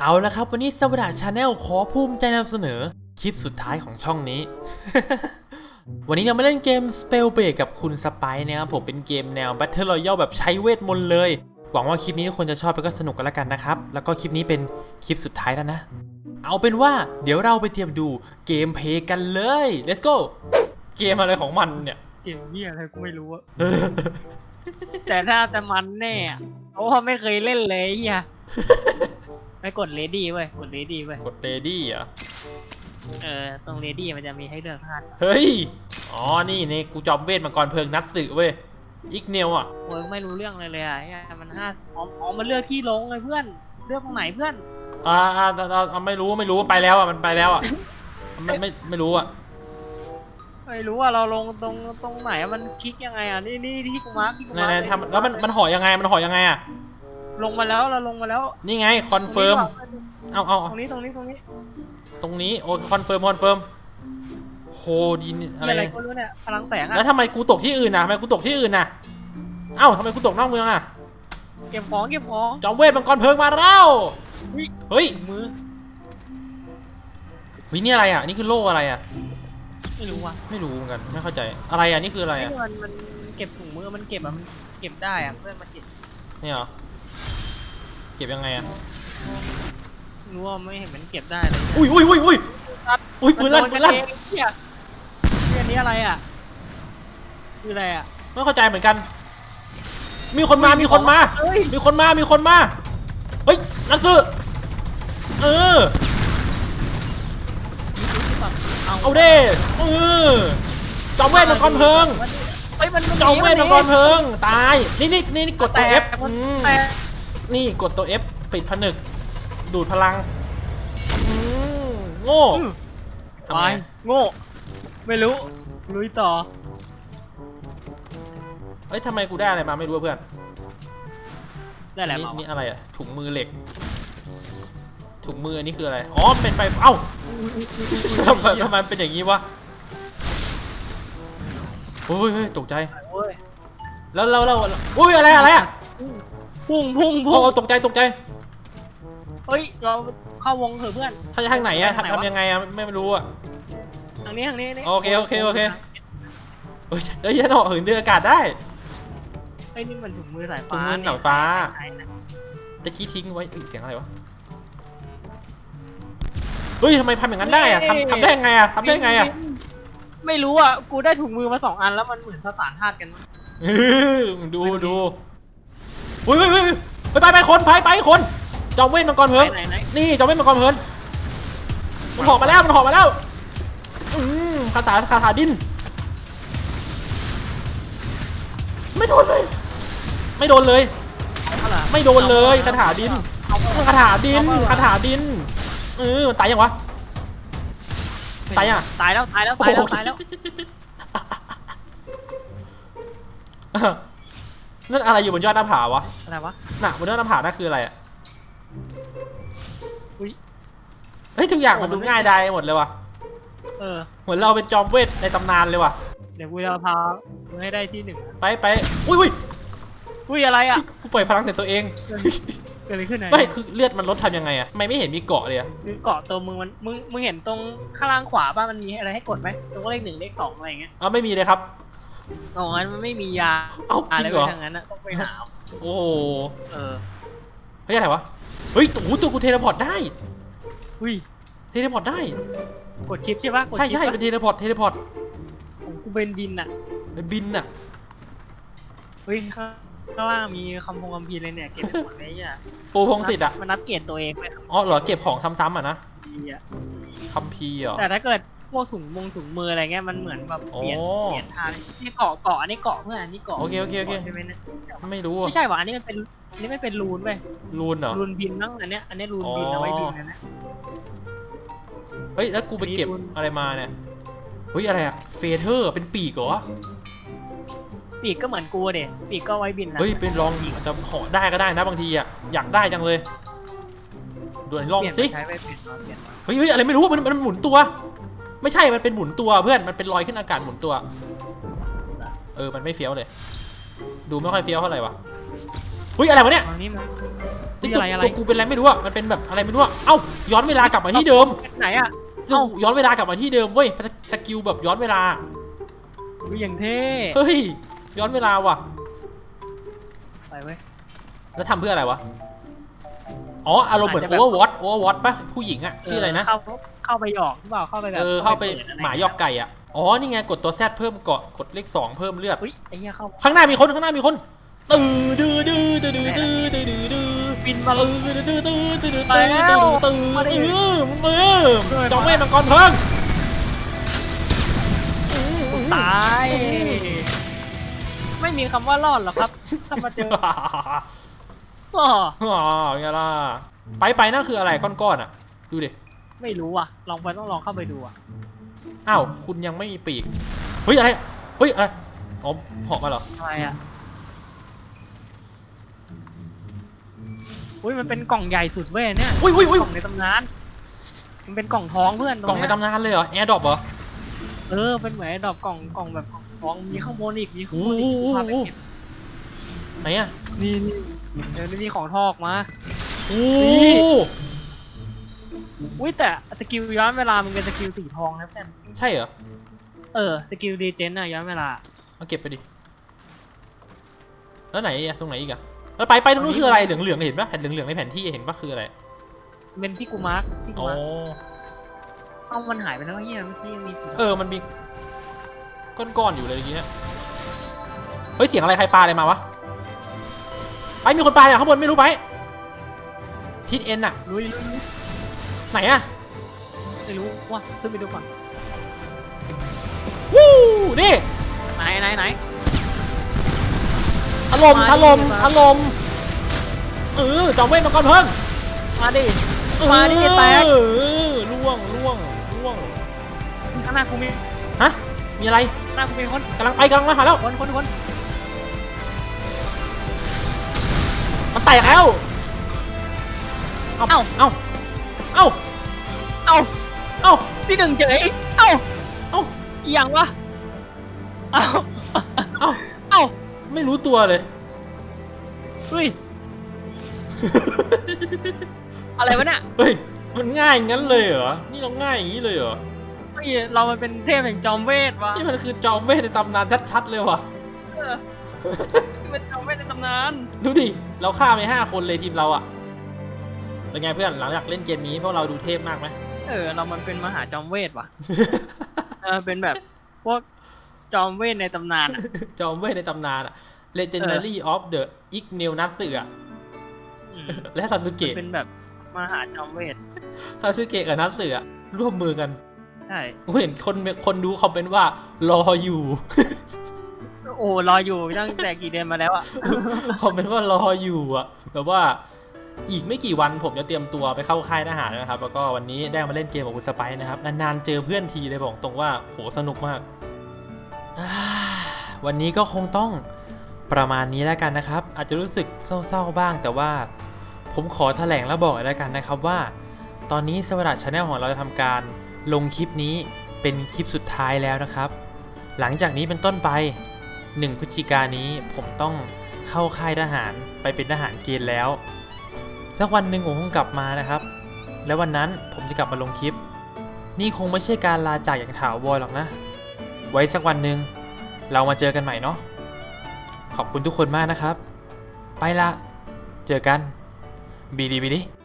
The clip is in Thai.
เอาละครับ วันนี้สวัสดีชาแนลขอภูมิใจนำเสนอ คลิปสุดท้ายของช่องนี้ วันนี้เรามาเล่นเกม Spell b r e a k กับคุณสไปซ์นะครับผมเป็นเกมแนว Battle Royale แบบใช้เวทมนต์เลย หวังว่าคลิปนี้ทุกคนจะชอบแล้วก็สนุกกันแล้วกันนะครับ แล้วก็คลิปนี้เป็นคลิปสุดท้ายแล้วนะ เอาเป็นว่าเดี๋ยวเราไปเตรียมดูเกมเพย์กันเลย let's go เกมอะไรของมันเนี่ย เกมนี่อะไรกูไม่รู้อะแต่ถ้าจะมันแน่อะ เพราะว่าไม่เคยเล่นเลยไอ้เฮียไปกดเลดี้เว้ยกดเลดี้เว้ยกด ready เหรอะเออตรงเลดี้มันจะมีให้เลือกท่านเฮ้ย อ๋อ นี่นี่กูจอมเวทมังกรเพลิงนัดสึเว้ย อีกเนียวอะเวิร์กไม่รู้เรื่องเลยเลยอะไอ้เหี้ยมันห้าอ๋ออ๋อมันเลือกที่ลงเลยเพื่อน เลือกตรงไหนเพื่อน อ่าอ่าอ่าอ่าอ่าไม่รู้ไม่รู้ไปแล้วอะมันไปแล้วอะไม่ไม่ไม่รู้อะ ไม่รู้ว่าเราลงตรงตรงไหนอะมันคลิกยังไงอะนี่นี่ที่กูมาร์คที่กูไหนมาร์คไหนทำแล้วมันมันห่อยังไงมันห่อยังไงอะลงมาแล้วเราลงมาแล้วนี่ไงคอนเฟิร์มเอาเอาตเอารงนี้ตรงนี้ตรงนี้ตรงนี้โอ้คอนเฟิร์มคอนเฟิร์มโหดีนี่มีอะไรอะไรเนี่ยก็รู้เนี่ยพลังแสงแล้วอะทำไมกูตกที่อื่นน่ะทำไมกูตกที่อื่นน่ะเอ้าทำไมกูตกนอกเมืองอะเก็บของเก็บของจอมเวทมังกรเพลิงมาแล้วอุ๊ยเฮ้ยมือวินี่อะไรอะนี่คือโล่อะไรอะ ไม่รู้ว่ะไม่รู้เหมือนกันไม่เข้าใจอะไรอะนี่คืออะไรอะที่มันมันเก็บถุงมือมันเก็บอะมันเก็บได้อะเพื่อนมันเก็บนี่เหรอเก็บยังไงอะไม่รู้ว่าไม่เห็นมันเก็บได้เลยอุ้ยอุ้ยอุ้ยอุ้ยอุ้ยปืนลั่นมัปืนโดลั่นกัเองเหี้ยเรื่องนี้อะไรอะคืออะไรอะไม่เข้าใจเหมือนกัน มีคนมามีคนมาเอ้ยมีคนมามีคนมาเฮ้ยนักสือเออ เอาเด้เออจอมเวทมังกรเพลิงเฮ้ยมันมันจอมเวทมังกรเพลิงตาย นี่นี่นี่นี่กดตัว F มันอืมแต่นี่กดตัว F ปิดผนึก ดูดพลังอืมโง่ทำไปไงโง่ ไม่รู้ ลุยต่อเฮ้ยทำไมกูได้อะไรมาไม่รู้อะเพื่อนได้แหละนี่มานี่อะไรอะถุงมือเหล็ก ถุงมืออันนี้คืออะไร อ๋อมันเป็นไฟ เอ้าทำไมทำไมเป็นอย่างนี้วะโอ้ยเฮ้ยตกใจโอ้ยแล้วแล้วแล้วอุ้ยอะไรอะไรอะพุ่งพุ่งโอ้พุ่งโอ้ตกใจตกใจ เฮ้ย เราเข้าวงเถอะเพื่อนทางทางไหนอะทางไหนวะทำยังไงอะไม่ไม่รู้อะทางนี้ทางนี้นี่โอเคโอเคโอเคเฮ้ยเฮ้ยยันออกถึงเดือนอากาศได้เฮ้ยนี่มันถุงมือสายถุฟ้างมือนี่หนังฟ้าไหนไหนตะกี้ทิ้งไว้เอ้ยเสียงอะไรวะ เฮ้ยทำไมทำอย่างนั้นได้อะทำทำได้ยังไงอะทำได้ยังไงอะไม่รู้อะ กูได้ถุงมือมาสองอันแล้วมันเหมือนสถานธาตุกันมั้งเออดูดูอุ้ยเฮ้ยเฮ้ยไปไปไปคนไปไปคนจอมเวทมังกรเพลิงไหนไหนนี่จอมเวทมังกรเพลินมันหอบมาแล้วมันหอบมาแล้วอืมคาถาคาถาดิน ไม่โดนเลย ไม่โดนเลยเอาล่ะไม่โดนเลยคาถาดินเอาเอาคาถาดินคาถาดิน เออมันตายยังวะ ตายอะ ตายแล้วตายแล้วตายแล้วโอ้โหตายแล้วนั่นอะไรอยู่บนยอดหน้าผาวะอะไรวะน่ะบนยอดหน้าผานั่นคืออะไรอะอุ้ยเฮ้ยทุกอย่างมันดูง่ายดายหมดเลยว่ะเออเหมือนเราเป็นจอมเวทในตำนานเลยว่ะเดี๋ยวกูจะพามึงให้ได้ที่หนึ่งไปไปอุ้ยอุ้ย อุ้ยอะไรอะกูปล่อยพลังแต่ตัวเอง เกิดอะไรขึ้นไหนไม่คือเลือดมันลดทำยังไงอะไม่ไม่เห็นมีเกาะเลยอะมึงเกาะตัวมึงมันมึงมึงเห็นตรงข้างล่างขวาป่ะมันมีอะไรให้กดไหมตรงเลขหนึ่งเลขสองอะไรอย่างเงี้ยเอาไม่มีเลยครับอ๋องั้นมันไม่มียาเอ้าอะไรจริงเหรอไปทางนั้นนะต้องไปหาเอาโอ้โหเออเฮ้ยอะไรวะเฮ้ยโอ้โหตัวกูเทเลพอร์ตได้อุ้ยเทเลพอร์ตได้กดชิปใช่ปะกดใช่ชิปใช่ปะเป็นเทเลพอร์ตเทเลพอร์ตของกูเป็นบินอะเป็นบินอะเฮ้ย ข้างข้างล่างมีคำพงคำพีร์เลยเนี่ย เก็บหมดเลยอะปูพงศิษฐ์อะมันนับเกรดตัวเองไปคอ๋อเหรอเก็บของซ้ำๆอะนะำพีร์อะคัมภีร์เหรอ แต่ถ้าเกิดพวกถุงมงถุงมืออะไรเงี้ยมันเหมือนแบบเปลี่ยนโอ้เปลี่ยนทางนี่เกาะเกาะอันนี้เกาะเพื่อนอันนี้เกาะโอเคโอเคโอเค ใช่ไหมเนี่ยไม่รู้อะไม่ใช่หว่ะอันนี้มันเป็นอันนี้ไม่เป็นรูนเว้ยรูนเหรอ รูนบินนั่งอันเนี้ยอันเนี้ยรูนบินอ๋อเอาไว้บินนะนะเฮ้ยแล้วกูไปเก็บอันนี้รูน อะไรมาเนี่ยเฮ้ยอะไรอะเฟเธอร์เป็นปีกเหรอ ปีกก็เหมือนกูเด็ปีกก็ไว้บินนะเฮ้ยเป็นลองอาจจะเหาะได้ก็ได้นะบางทีอะอยากได้จังเลยดูอันนี้ลองเปลี่ยนสิไปใช้ไปเปลี่ยนมาเปลี่ยนมาเฮ้ยเฮ้ยอะไรไม่รู้มันมันหมุนตัว ไม่ใช่มันเป็นหมุนตัวเพื่อนมันเป็นลอยขึ้นอากาศหมุนตัว เออมันไม่เฟี้ยวเลย ดูไม่ค่อยเฟี้ยวเท่าไหร่วะเฮ้ยอะไรวะเนี่ยตอนนี้มันไอ้นี่ตัวอะไรอะไรตัวกูเป็นอะไรไม่รู้อะมันเป็นแบบอะไรไม่รู้อะเอ้าย้อนเวลากลับมาที่เดิมไหนอะตัวย้อนเวลากลับมาที่เดิมเว้ยสสกิลแบบย้อนเวลาวิอย่างเท่เฮ้ย ย้อนเวลาว่ะ ไปเว้ย แล้วทำเพื่ออะไรวะ อ๋อ อารมณ์เหมือนอาจโอจะแบบ เวอร์วอตโอเวอร์วอตปะผู้หญิงอะชื่ออะไรนะ เข้าเข้าไปหยอกหรือเปล่าเข้าไปแบบเออ เข้าไปดะรหมายอกไก่อะอ๋อ นี่ไง กดตัวแซดเพิ่มเกาะ กดเลขสองเพิ่มเลือด อุ้ยไอ้เหี้ยเข้าข้างหน้ามีคน ข้างหน้ามีคน ตื้อดื้อดื้อดื้อดื้อดื้อดื้อดื้อดื้อ บินมาเลตื้ยอดื้อดื้อดื้อดื้อไปตื้อแล้ตื้วอตื้อมาดิเออมือจอมเวทมังกรเพิ่งตาย ไม่มีคำว่ารอดหรอกครับ ถ้ามาเจอก็อ๋อไงล่ะไปไปนั่นคืออะไรก้อนๆอะ ดูดิ ไม่รู้อะ ลองไปต้องลองเข้าไปดูอะ อ้าว คุณยังไม่มีปีก เฮ้ยอะไร เฮ้ยอะไร อ๋อเหาะมาเหรอ อะไรอะ อุ้ยมันเป็นกล่องใหญ่สุดเว้ยเนี่ยอุ้ยอุ้ยอุ้ยกล่องในตำนาน มันเป็นกล่องท้องเพื่อนตรงกล่องในเนี้ยตำนานเลยเหรอ แอร์ดรอปเหรอ เออ เป็นเหมือนไอ้ดอกกล่องกล่องแบบกล่องท้องมีข้างบนอีกมีข้างโอ้บนโหอีกพาไปเก็บไหนอะนี่นี่เดี๋ยวนี่ของทอกมาโอ้นี่อุ้ยแต่สกิลย้อนเวลามันเป็นสกิลสีทองนะเพื่อนใช่เหรอ เออสกิลดีเจนอะย้อนเวลามาเก็บไปดิ แล้วไหนอะตรงไหนอีกอะแล้วไปไปตรงนู้นคืออะไรเหลืองเหลืองๆเห็นปะเห็นเหลืองเหลืองๆในแผนที่เห็นปะคืออะไรเป็นที่กูมาร์คที่กูอ๋อมาร์คเอ้ามันหายไปแล้วเฮียเมื่อกี้ยังมีสีเออมันมี ก้อนๆอยู่เลยเมื่อกี้เนี่ยเฮ้ยเสียงอะไรใครปาอะไรมาวะไปมีคนปาเนี่ยข้างบนไม่รู้ไปทิศเอ็นอะลุยลุยลุยไหนอะไม่รู้ว่าขึ้นไปดูก่อนวู้นี่ไหนไหนไหนถล่มมาดิถล่มมาถล่มเออจอมเวทมังกรเพิ่งมาดิเออมาดิแตกเออล่วงล่วงล่วงข้างหน้ากูมีฮะ มีอะไรข้างหน้ากูมีคนกำลังไปกำลังมาหาแล้ว คนคนคนมันแตกแล้ว เอาเอ้า เอาเอาเอ้า เอาที่หนึ่งเฉยเอ้าเอ้า อีหยังวะ เอ้า เอาเอ้า ไม่รู้ตัวเลย เฮ้ย อะไรวะเนี่ยเฮ้ย มันง่ายงั้นเลยเหรอ นี่เราง่ายอย่างนี้เลยเหรอเฮ้ยเรามันเป็นเทพแห่งจอมเวทวะนี่มันคือจอมเวทในตำนานชัดๆเลยว่ะ เออนี่มันจอมเวทในตำนาน ดูดิ เราฆ่าไปห้าคนเลยทีมเราอะเป็นไงเพื่อนหลังจากเล่นเกมนี้พวกเราดูเทพมากไหม เออ เรามันเป็นมหาจอมเวทว่ะเออเป็นแบบพวกจอมเวทในตำนานอะจอมเวทในตำนานอะ Legendary of the i g n e l n a t s u อะอืมและซาสึเกะเป็นแบบมหาจอมเวท ซาสึเกะกับนัตสึอะร่วมมือกัน ใช่กูเห็นคนคนดูคอมเมนต์ว่ารออยู่ โอ้รออยู่ตั้งแต่กี่เดือนมาแล้วอะคอมเมนต์ว่ารออยู่อะแบบว่าอีกไม่กี่วันผมจะเตรียมตัวไปเข้าค่ายทหารนะครับ แล้วก็วันนี้ได้มาเล่นเกมกับคุณสไปซ์นะครับ นานๆเจอเพื่อนทีเลยบอกตรงว่าโหสนุกมากอ่าวันนี้ก็คงต้องประมาณนี้แล้วกันนะครับ อาจจะรู้สึกเศร้าๆบ้าง แต่ว่าผมขอแถลงแล้วบอกแล้วกันนะครับว่า ตอนนี้สวัสดิ์ชาแนลของเราจะทำการ ลงคลิปนี้เป็นคลิปสุดท้ายแล้วนะครับ หลังจากนี้เป็นต้นไป 1พฤศจิกานนี้ผมต้องเข้าค่ายทหารไปเป็นทหารเกณฑ์แล้ว สักวันหนึ่งผมคงกลับมานะครับ และวันนั้นผมจะกลับมาลงคลิป นี่คงไม่ใช่การลาจากอย่างถาวรหรอกนะ ไว้สักวันหนึ่งเรามาเจอกันใหม่เนาะขอบคุณทุกคนมากนะครับ ไปละ เจอกันบีดีบีดี